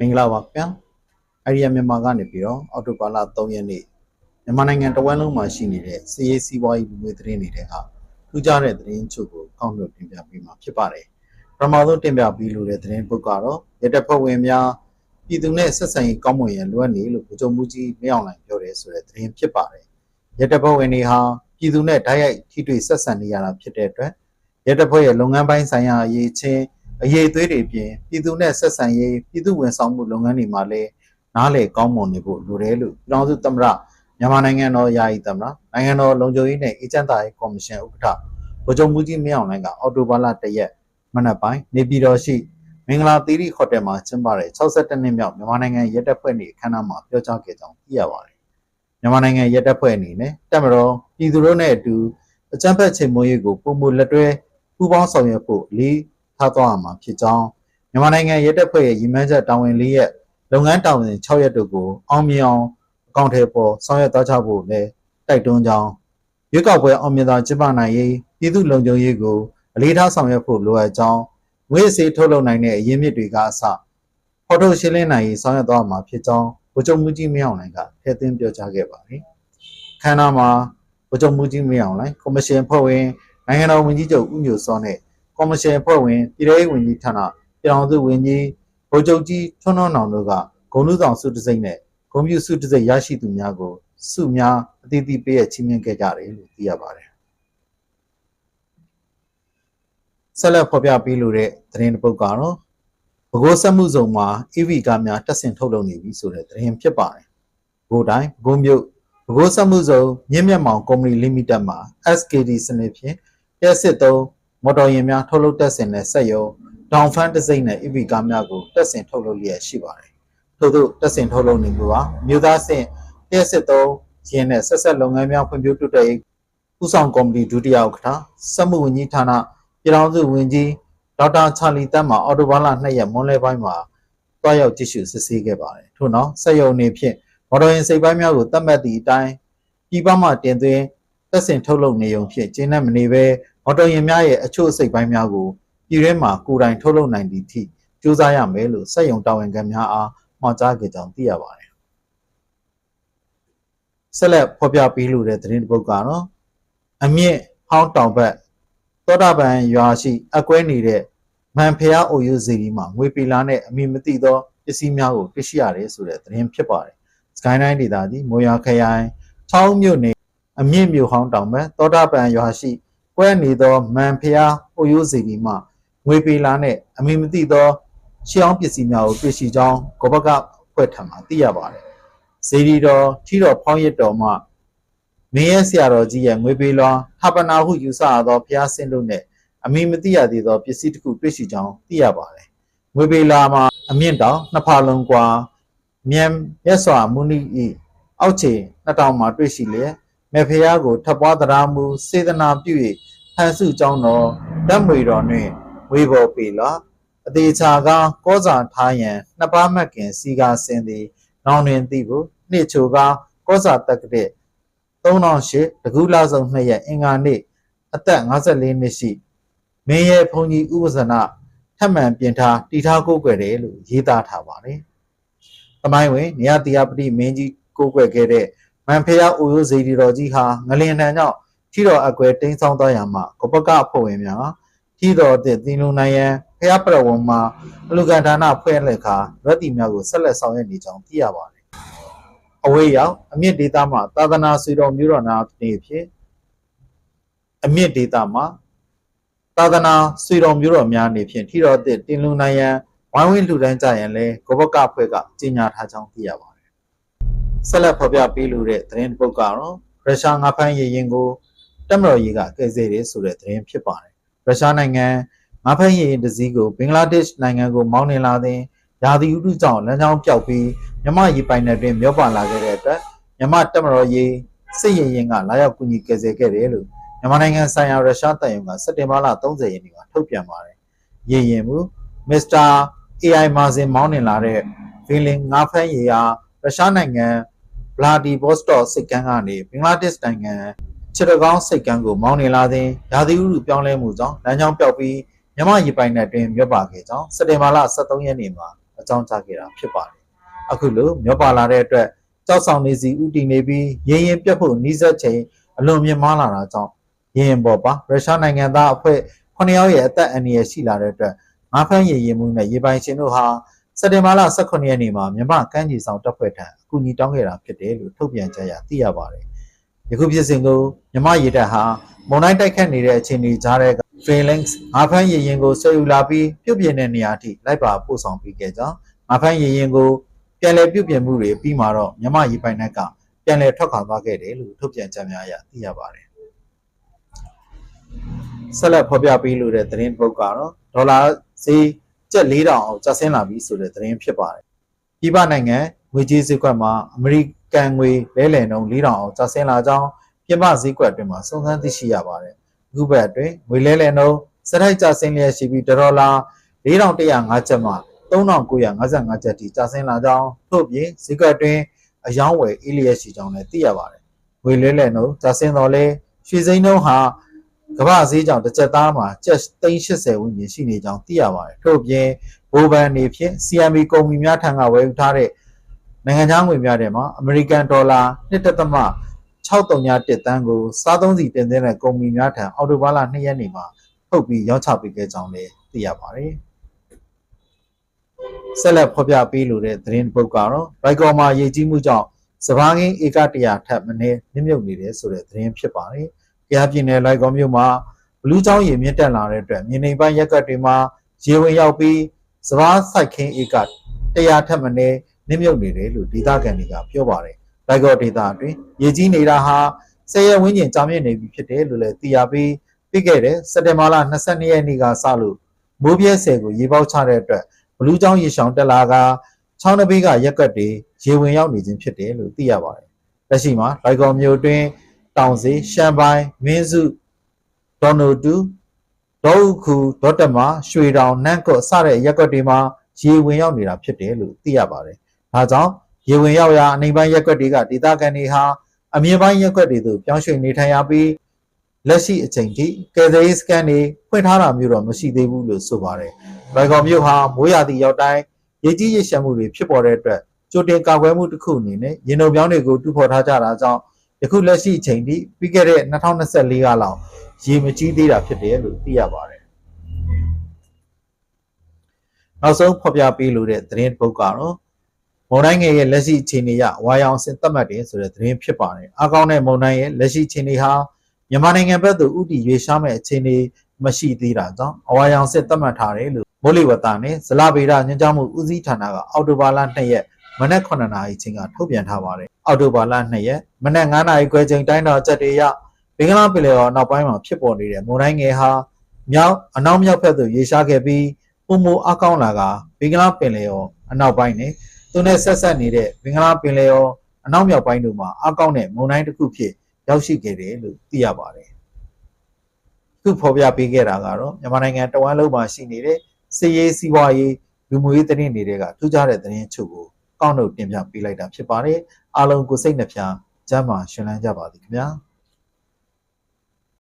မင်္ဂလာပါဗျာအရီယာမြန်မာကနေပြီးတော့အော်တိုဘာလ3ရက်နေ့မြန်မာနိုင်ငံတဝန်းလုံးမှာရှိနေတဲ့စီးရေးစီးပွားရေးလူမျိုးသတင်းတွေကထူးခြားတဲ့သတင်းချုပ်ကိုကောက်နှုတ်တင်ပြပေးမှာဖြစ်ပါတယ်ပထမဆုံးတင်ပြပေးလိုတဲ့သတင်းပုတ်ကတော့ရတက်ဖွဲ့ဝင်များပြည်သူနဲ့ဆက်ဆံရေးကောင်းမွန်ရန်လိုအပ်နေလို့ဗိုလ်ချုပ်မှုကြီးမင်းအောင်လှိုင်ပြောတယ်ဆိုတဲ့သတင်းဖြစ်ပါတယ်ရတက်ဖွဲ့ဝင်တွေဟာပြည်သူနဲ့ဓာတ်ရိုက်ထိတွေ့ဆက်ဆံနေရတာဖြစ်တဲ့အတွက်ရတက်ဖွဲ့ရဲ့လုပ်ငန်းပိုင်းဆိုင်ရာအရေးချင်း အရေးသွေးတွေပြင်ပြည်သူနဲ့ဆက်ဆံရေးပြည်သူဝန်ဆောင်မှုလုပ်ငန်းတွေမှာလည်းနားလေကောင်းမွန်နေဖို့လိုတယ်လို့ပြည်တော်စုသမ္မတမြန်မာနိုင်ငံတော်ယာယီသမ္မတနိုင်ငံတော်လုံခြုံရေးနဲ့အေဂျင့်တာရေးကော်မရှင်ဥက္ကဋ္ဌဗိုလ်ချုပ်မှုကြီးမင်းအောင်လှိုင်ကအော်တိုဘာလ၁ရက်မနက်ပိုင်းနေပြည်တော်ရှိမင်္ဂလာသီရိဟိုတယ်မှာကျင်းပတဲ့62နှစ်မြောက်မြန်မာနိုင်ငံရဲတပ်ဖွဲ့နေအခမ်းအနားမှာပြောကြားခဲ့ကြောင်းသိရပါတယ်မြန်မာနိုင်ငံရဲတပ်ဖွဲ့အနေနဲ့တပ်မတော်ပြည်သူတို့နဲ့အတူအကြမ်းဖက်ချိန်မွေးရေးကိုပုံမှုလက်တွဲပူးပေါင်းဆောင်ရွက်ဖို့လေး ထားသွားရမှာဖြစ်ကြောင်းမြန်မာနိုင်ငံရဲတပ်ဖွဲ့ရဲ့ရည်မှန်းချက်တာဝန်လေးရဲ့လုပ်ငန်းတာဝန်6ရက်တို့ကိုအောင်မြင်အောင်အကောင့်ထဲပေါ်ဆောင်ရွက်သွားကြဖို့လည်းတိုက်တွန်းကြောင်းရွေးကောက်ပွဲအောင်မြင်သာကျင်းပနိုင်ရေးပြည်သူလုံခြုံရေးကိုအလေးထားဆောင်ရွက်ဖို့လိုအပ်ကြောင်းငွေစေးထုတ်လုပ်နိုင်တဲ့အရင်းမြစ်တွေကအစဖော်ထုတ်ရှင်းလင်းနိုင်ရေးဆောင်ရွက်သွားမှာဖြစ်ကြောင်းဗိုလ်ချုပ်မှုကြီးမင်းအောင်လှိုင်ကထည့်သွင်းပြောကြားခဲ့ပါတယ်ခန္ဓာမှာဗိုလ်ချုပ်မှုကြီးမင်းအောင်လှိုင်ကော်မရှင်ဖွဲ့ဝင်နိုင်ငံတော်ဝန်ကြီးချုပ်ဦးညိုစောနဲ့ ကော်မရှင်အဖွဲ့ဝင်ပြည်ထောင်ဝင်ကြီးဌာနပြည်ထောင်စုဝန်ကြီးဗိုလ်ချုပ်ကြီးထွန်းထွန်းနောင်တို့ကဂုဏ်ထူးဆောင်ဆုတစ်စိမ့်နဲ့ဂုဏ်ပြုဆုတစ်စိမ့်ရရှိသူများကိုဆုများအသီးသီးပေးရချီးမြှင့်ခဲ့ကြတယ်လို့သိရပါတယ်ဆက်လက်ဖော်ပြပေးလိုတဲ့သတင်းတစ်ပုဒ်ကတော့ဘကိုးဆက်မှုစုံမှာ EV ကားများတက်ဆင်ထုတ်လုပ်နေပြီဆိုတဲ့သတင်းဖြစ်ပါတယ်ဘကိုးတိုင်းဘကိုးမြို့ဘကိုးဆက်မှုစုံမြင့်မြတ်မောင်ကုမ္ပဏီလိမိတက်မှာ SKD စနစ်ဖြင့်တက်စစ်သုံး မော်တော်ယာဉ်များထုတ်လုပ်တက်ဆင်တဲ့စက်ရုံဒေါန်ဖန်တစိမ့်နဲ့ EV ကားများကိုတက်ဆင်ထုတ်လုပ်လျက်ရှိပါတယ်။ထို့သို့တက်ဆင်ထုတ်လုပ်နေမှုဟာမြို့သားဆင့်လျှက်စစ်သုံးရင်းနဲ့ဆက်ဆက်လုပ်ငန်းများဖွံ့ဖြိုးတိုးတက်ရေးဦးဆောင်ကော်မတီဒုတိယဥက္ကဋ္ဌစက်မှုဝန်ကြီးဌာနပြည်ထောင်စုဝန်ကြီးဒေါက်တာချာလီတန်းမှာအော်တိုဘာလ2ရက်မွန်းလယ်ပိုင်းမှာတွားရောက်ကြည့်ရှုစစ်ဆေးခဲ့ပါတယ်။ထို့နောက်စက်ရုံအနေဖြင့်မော်တော်ယာဉ်စိတ်ပိုင်းများကိုတတ်မှတ်သည့်အတိုင်းပြည်ပမှတင်သွင်းတက်ဆင်ထုတ်လုပ်နေုံဖြင့်ကျင်းနဲ့မနေဘဲ မော်တော်ယာဉ်များရဲ့အချို့အစိတ်ပိုင်းများကိုပြည်ထဲမှာကိုယ်တိုင်ထုတ်လုပ်နိုင်သည့်အထိစူးစမ်းရမယ်လို့စက်ရုံတာဝန်ခံများအားမှာကြားခဲ့ကြောင်းသိရပါတယ်။ဆက်လက်ဖော်ပြပေးလိုတဲ့သတင်းတစ်ပုဒ်ကတော့အမြင့်ဟောင်းတောင်ဘက်သောတာပန်ရွာရှိ အကွဲနေတဲ့မန်ဖျားအိုယိုစီဒီမှာငွေပေလာနဲ့အမည်မသိသောပစ္စည်းများကိုတွေ့ရှိရတယ်ဆိုတဲ့သတင်းဖြစ်ပါတယ်။ Skyline ဒေသကြီးမိုးရွာခရိုင်ချောင်းမြို့နယ်အမြင့်မြို့ဟောင်းတောင်ဘက်သောတာပန်ရွာရှိ ကွဲနေသောမန်ဖျားဟိုယိုစီဒီမှငွေပေလာနှင့်အမည်မသိသောရှေးအောင်ပစ္စည်းများကိုတွေ့ရှိကြောင်းဂောဘကဖွဲ့ထံမှသိရပါတယ်။ဇေဒီတော်ထီတော်ဖောင်းရစ်တော်မှမင်းရဲ့ဆရာတော်ကြီးရဲ့ငွေပေလွန်ဟာပနာဟုယူဆရသောဘုရားဆင်းတို့နှင့်အမည်မသိရသေးသောပစ္စည်းတစ်ခုတွေ့ရှိကြောင်းသိရပါတယ်။ငွေပေလာမှာအမြင့်တောင်နှစ်ဖာလုံးကွာမြန်မြတ်စွာမုနိဤအောက်ခြေနှစ်တောင်မှာတွေ့ရှိလျက် မေဖျားကိုထပ်ပွားတရားမူစေတနာပြု၍ဟန်စုကြောင်းတော်ဓမ္မွေတော်နှင့်ဝေဘော်ပေလာအသေးချာကကောစာထားရန်နှစ်ပါးမှတ်ခင်စီကားစင်သည်နောင်တွင်သိဖို့နှစ်ချိုကကောစာတက်ကတဲ့3008တကူလာဆုံး2ရက်အင်္ဂါနေ့အသက်54နှစ်ရှိမင်းရဲ့ဘုန်းကြီးဥပဇနာထပ်မံပြင်ထားတီထားကိုးကွယ်တယ်လို့ရေးသားထားပါတယ်။သမိုင်းဝင်နေရတရားပတိမင်းကြီးကိုးကွယ်ခဲ့တဲ့ မန်ဖျားအိုယိုဇေဒီတော်ကြီးဟာငလင်တန်ကြောင့်ထီတော်အကွယ်တိမ်းဆောင်သွားရမှာကပကအဖွဲ့ဝင်များထီတော်တဲ့တင်လူနိုင်ရန်ဖျားပရဝံမှာအလူကန်ဌာနဖွဲ့လက်ခါရတ္တိများကိုဆက်လက်ဆောင်ရွက်နေကြောင်းသိရပါတယ်။အဝေးရောက်အမြင့်ဒေသမှာသာသနာဆွေတော်မျိုးတော်နာနေဖြစ်အမြင့်ဒေသမှာသာသနာဆွေတော်မျိုးတော်များနေဖြင့်ထီတော်တဲ့တင်လူနိုင်ရန်ဝိုင်းဝန်းလှူဒန်းကြရန်လဲကပကအဖွဲ့ကကြေညာထားကြောင်းသိရပါတယ်။ ဆက်လက်ဖော်ပြပေးလိုတဲ့သတင်းတစ်ပုဒ်ကတော့ရုရှားငါးဖမ်းရေရင်ကိုတက်မတော်ရေကကယ်ဆယ်တယ်ဆိုတဲ့သတင်းဖြစ်ပါတယ်။ရုရှားနိုင်ငံငါးဖမ်းရေရင်တစ်စီးကိုဘင်္ဂလားဒေ့ရှ်နိုင်ငံကိုမောင်းနှင်လာတဲ့ရာသီဥတုကြောင့်လမ်းကြောင်းပြောက်ပြီးမြမရေပိုင်နယ်တွင်မျောပါလာခဲ့တဲ့အတွက်မြမတက်မတော်ရေစစ်ရေရင်ကလာရောက်ကူညီကယ်ဆယ်ခဲ့တယ်လို့မြန်မာနိုင်ငံဆိုင်ရာရုရှားတပ်ယုံကစက်တင်ဘာလ30ရက်နေ့မှာထုတ်ပြန်ပါတယ်။ရေရင်မူမစ္စတာ AI မာဇင်မောင်းနှင်လာတဲ့ဗီလင်ငါးဖမ်းရေဟာရုရှားနိုင်ငံ ဗလာဒီဗော့စတော့စိတ်ကမ်းကနေဘင်္ဂလားဒေ့ရှ်နိုင်ငံချစ်တကောင်းစိတ်ကမ်းကိုမောင်းနေလာတဲ့ရာသီဥတုပြောင်းလဲမှုကြောင့်လမ်းကြောင်းပြောက်ပြီးမြမရေပိုင်နယ်တွင်မြတ်ပါခဲ့ကြောင်းစက်တင်ဘာလ23ရက်နေ့မှာအကြောင်းကြားခဲ့တာဖြစ်ပါတယ်အခုလိုမျောပါလာတဲ့အတွက်ကြောက်ဆောင်နေစီဥတီနေပြီးရင်းရင်ပြတ်ဖို့နှီးစက်ချိန်အလွန်မြင့်မားလာတာကြောင့်ရင်းရင်ပေါ်ပါရုရှားနိုင်ငံသားအဖွဲ့9ယောက်ရဲ့အသက်အန္တရာယ်ရှိလာတဲ့အတွက်ငါးဖမ်းရည်ရင်မှုနဲ့ရေပိုင်ရှင်တို့ဟာ စက်တင်ဘာလ18ရက်နေ့မှာမြန်မာကမ်းခြေဆောင်တပ်ဖွဲ့ထံအကူအညီတောင်းခဲ့တာဖြစ်တယ်လို့ထုတ်ပြန်ကြရသိရပါတယ်ယခုဖြစ်စဉ်ကိုမြန်မာရေတပ်ဟာမုန်တိုင်းတိုက်ခတ်နေတဲ့အခြေအနေကြားတဲ့ Phalanx ငါးဖမ်းရည်ရင်ကိုဆွဲယူလာပြီးပြုတ်ပြင်းတဲ့နေရာအထိလိုက်ပါပို့ဆောင်ပေးခဲ့ကြောင်းငါးဖမ်းရည်ရင်ကိုပြန်လည်ပြုတ်ပြင်းမှုတွေပြီးမှတော့မြန်မာရေပိုင်နက်ကပြန်လည်ထွက်ခွာသွားခဲ့တယ်လို့ထုတ်ပြန်ကြများအရသိရပါတယ်ဆက်လက်ဖော်ပြပေးလိုတဲ့သတင်းတစ်ပုဒ်ကတော့ဒေါ်လာဈေး ကျပ်4000အောင်ကျဆင်းလာပြီဆိုတဲ့သတင်းဖြစ်ပါတယ်ပြည်ပနိုင်ငံငွေကြေးဈေးကွက်မှာအမေရိကန်ငွေလဲလှယ်နှုန်း4000အောင်ကျဆင်းလာကြောင်းပြည်ပဈေးကွက်အတွင်းမှာစုံစမ်းသိရှိရပါတယ်အခုဘက်အတွင်းငွေလဲလှယ်နှုန်းစထိုက်ကျဆင်းလျက်ရှိပြီးဒေါ်လာ4105ကျပ်မှ3955ကျပ်ထိကျဆင်းလာကြောင်းထို့ပြင်ဈေးကွက်အတွင်းအယောင်းဝယ်အေးလျက်ရှိကြောင်းလည်းသိရပါတယ်။ငွေလဲလှယ်နှုန်းကျဆင်းတော်လဲရွှေစိမ်းနှုန်းဟာ ကမ္ဘာဈေးကြောင့်တစ်ကျပ်သားမှာကျပ်380ဝန်းကျင်ရှိနေကြောင်းသိရပါတယ်။ထို့ပြင်ဘိုးဘန်နေဖြင့် CME ကုမ္ပဏီများထံကဝယ်ယူထားတဲ့နိုင်ငံခြားငွေများထဲမှာအမေရိကန်ဒေါ်လာ1.631တန်းကိုစားသုံးစီတင်သွင်းတဲ့ကုမ္ပဏီများထံအော်တိုဘာလ2ရက်နေ့မှာထုတ်ပြီးရောင်းချပေးခဲ့ကြောင်းလည်းသိရပါတယ်။ဆက်လက်ဖော်ပြပေးလိုတဲ့သတင်းတစ်ပုဒ်ကတော့ဘိုက်ကော်မှာရေကြီးမှုကြောင့်စပားကင်းဧက100ထက်မနည်းနစ်မြုပ်နေတယ်ဆိုတဲ့သတင်းဖြစ်ပါတယ်။ ကြားပြည်နယ်လိုက်ကော်မြို့မှာဘလူးချောင်းရေမြင့်တက်လာတဲ့အတွက်မြေနေပိုင်းရက်ကွက်တွေမှာရေဝင်ရောက်ပြီးစပားစိုက်ခင်းဧက100ထက်မနည်းနစ်မြုပ်နေတယ်လို့ဒေသခံတွေကပြောပါတယ်။ဘိုက်ကော်ဒေသအတွင်းရေကြီးနေတာဟာဆယ်ရက်ဝန်းကျင်ကြာမြင့်နေပြီဖြစ်တယ်လို့လည်းသိရပြီးပြီးခဲ့တဲ့စက်တင်ဘာလ22ရက်နေ့ကစလို့မိုးပြဲဆယ်ကိုရေပေါက်ချတဲ့အတွက်ဘလူးချောင်းရေရှောင်တက်လာကချောင်းတစ်ပေးကရက်ကွက်တွေရေဝင်ရောက်နေခြင်းဖြစ်တယ်လို့သိရပါတယ်။လက်ရှိမှာလိုက်ကော်မြို့တွင် တောင်စီရှမ်းပိုင်းမင်းစုဒေါ်နိုတူဒေါဥခုဒေါတမရွှေတောင်နန့်ကော့စတဲ့ရက်ကွက်တွေမှာရေဝင်ရောက်နေတာဖြစ်တယ်လို့သိရပါတယ်။ဒါကြောင့်ရေဝင်ရောက်ရာအနေပိုင်းရက်ကွက်တွေကဒေသခံတွေဟာအမြင့်ပိုင်းရက်ကွက်တွေသို့ပြောင်းရွှေ့နေထိုင်ရပြီးလက်ရှိအချိန်ထိကယ်ဆယ်ရေးစကန်တွေဖွင့်ထားတာမျိုးတော့မရှိသေးဘူးလို့ဆိုပါတယ်။ဘိုင်ကော်မြို့ဟာမိုးရာသီရောက်တိုင်းရေကြီးရေရှမ်းမှုတွေဖြစ်ပေါ်တဲ့အတွက်ကြိုတင်ကာကွယ်မှုတစ်ခုအနေနဲ့ရင်ုံပြောင်းတွေကိုတူဖော်ထားကြတာကြောင့် ယခုလက်ရှိအချိန်ထိပြီးခဲ့တဲ့2024ကလောက်ရေမကြီးသေးတာဖြစ်တယ်လို့သိရပါတယ်။နောက်ဆုံးဖော်ပြပေးလိုတဲ့သတင်းတစ်ပုဒ်ကတော့မုံတိုင်းငယ်ရဲ့လက်ရှိအခြေအနေရဝါရောင်စင်သတ်မှတ်တယ်ဆိုတဲ့သတင်းဖြစ်ပါတယ်။အကောင်းတဲ့မုံတိုင်းရဲ့လက်ရှိအခြေအနေဟာမြန်မာနိုင်ငံဘက်သို့ဥတီရွေရှားမဲ့အခြေအနေမရှိသေးတာကြောင့်အဝါရောင်စစ်သတ်မှတ်ထားတယ်လို့မိုးလေဝသနဲ့ဇလဗေဒညွှန်ကြားမှုဦးစီးဌာနကအော်တိုဘာလ2ရက် မနက်9နာရီချိန်ကထုတ်ပြန်ထားပါတယ်။အော်တိုဘာလ2ရက်မနက်9နာရီခွဲချိန်တိုင်းတော်ချက်တွေရဘင်္ဂလားပင်လယ်အော်နောက်ပိုင်းမှာဖြစ်ပေါ်နေတဲ့မုန်တိုင်းငယ်ဟာမြောက်အနောက်မြောက်ဘက်သို့ရေရှားခဲ့ပြီးပုံမအကောင်းလာကဘင်္ဂလားပင်လယ်အော်အနောက်ပိုင်းနဲ့သူနဲ့ဆက်ဆက်နေတဲ့ဘင်္ဂလားပင်လယ်အော်အနောက်မြောက်ပိုင်းတို့မှာအကောင်းတဲ့မုန်တိုင်းတစ်ခုဖြစ်ရောက်ရှိခဲ့တယ်လို့သိရပါတယ်။ခုဖော်ပြပေးခဲ့တာကတော့မြန်မာနိုင်ငံတဝမ်းလုံးမှာရှိနေတဲ့စီရေးစီးပွားရေးလူမှုရေးသတင်းတွေကထူးခြားတဲ့သတင်းချုပ်ကို ကောက်နှုတ်တင်ပြပေးလိုက်တာဖြစ်ပါတယ်။အားလုံးကိုစိတ်နှပြကျမ်းမာရှင်လန်းကြပါသည်ခင်ဗျာ။